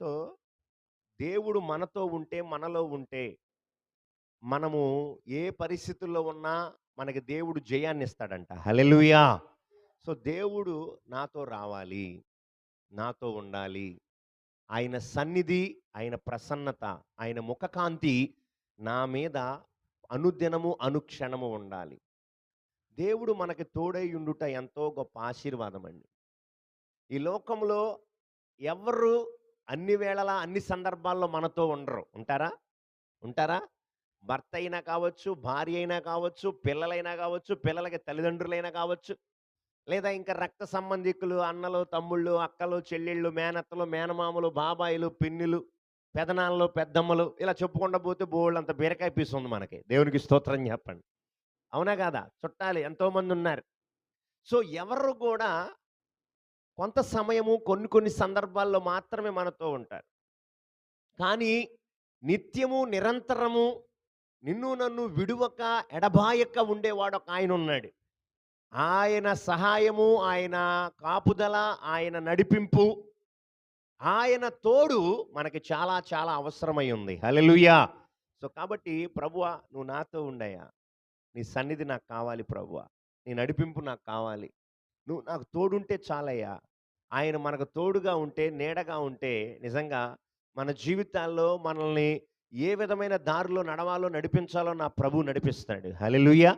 So దేవుడు మనతో ఉంటే మనలో ఉంటే మనము ఏ పరిస్థితుల్లో ఉన్నా మనకి దేవుడు జయాన్ని ఇస్తాడంట హలెలుయా సో దేవుడు నాతో రావాలి నాతో ఉండాలి. ఆయన సన్నిధి ఆయన ప్రసన్నత ఆయన ముఖకాంతి నా మీద అనుదినము అనుక్షణము ఉండాలి. దేవుడు మనకి తోడై ఉండుట ఎంతో గొప్ప ఆశీర్వాదం అండి ఈ లోకంలో ఎవరు అన్ని వేళలా అన్ని సందర్భాల్లో మనతో ఉండరు. ఉంటారా? ఉంటారా? భర్త అయినా కావచ్చు భార్య అయినా కావచ్చు పిల్లలైనా కావచ్చు పిల్లలకి తల్లిదండ్రులైనా కావచ్చు లేదా ఇంకా రక్త సంబంధికులు అన్నలు తమ్ముళ్ళు అక్కలు చెల్లెళ్ళు మేనత్తలు మేనమామలు బాబాయిలు పిన్నులు పెదనాన్నలు పెద్దమ్మలు ఇలా చెప్పుకుండా పోతే బోళ్ళు అంత బీరకాయ పీసు ఉంది మనకి. దేవునికి స్తోత్రం చెప్పండి. అవునా కాదా? చుట్టాలు ఎంతోమంది ఉన్నారు. సో ఎవరు కూడా కొంత సమయము కొన్ని కొన్ని సందర్భాల్లో మాత్రమే మనతో ఉంటారు. కానీ నిత్యము నిరంతరము నిన్ను నన్ను విడువక ఎడబాయక ఉండేవాడు ఒక ఆయన ఉన్నాడు ఆయన సహాయము ఆయన కాపుదల ఆయన నడిపింపు ఆయన తోడు మనకి చాలా చాలా అవసరమై ఉంది. హలెలుయా సో కాబట్టి ప్రభువ నువ్వు నాతో ఉండయా నీ సన్నిధి నాకు కావాలి ప్రభువ. నీ నడిపింపు నాకు కావాలి. నువ్వు నాకు తోడుంటే చాలయ్యా. ఆయన మనకు తోడుగా ఉంటే నీడగా ఉంటే నిజంగా మన జీవితాల్లో మనల్ని ఏ విధమైన దారిలో నడవాలో నడిపించాలో నా ప్రభు నడిపిస్తాడు. హల్లెలూయా.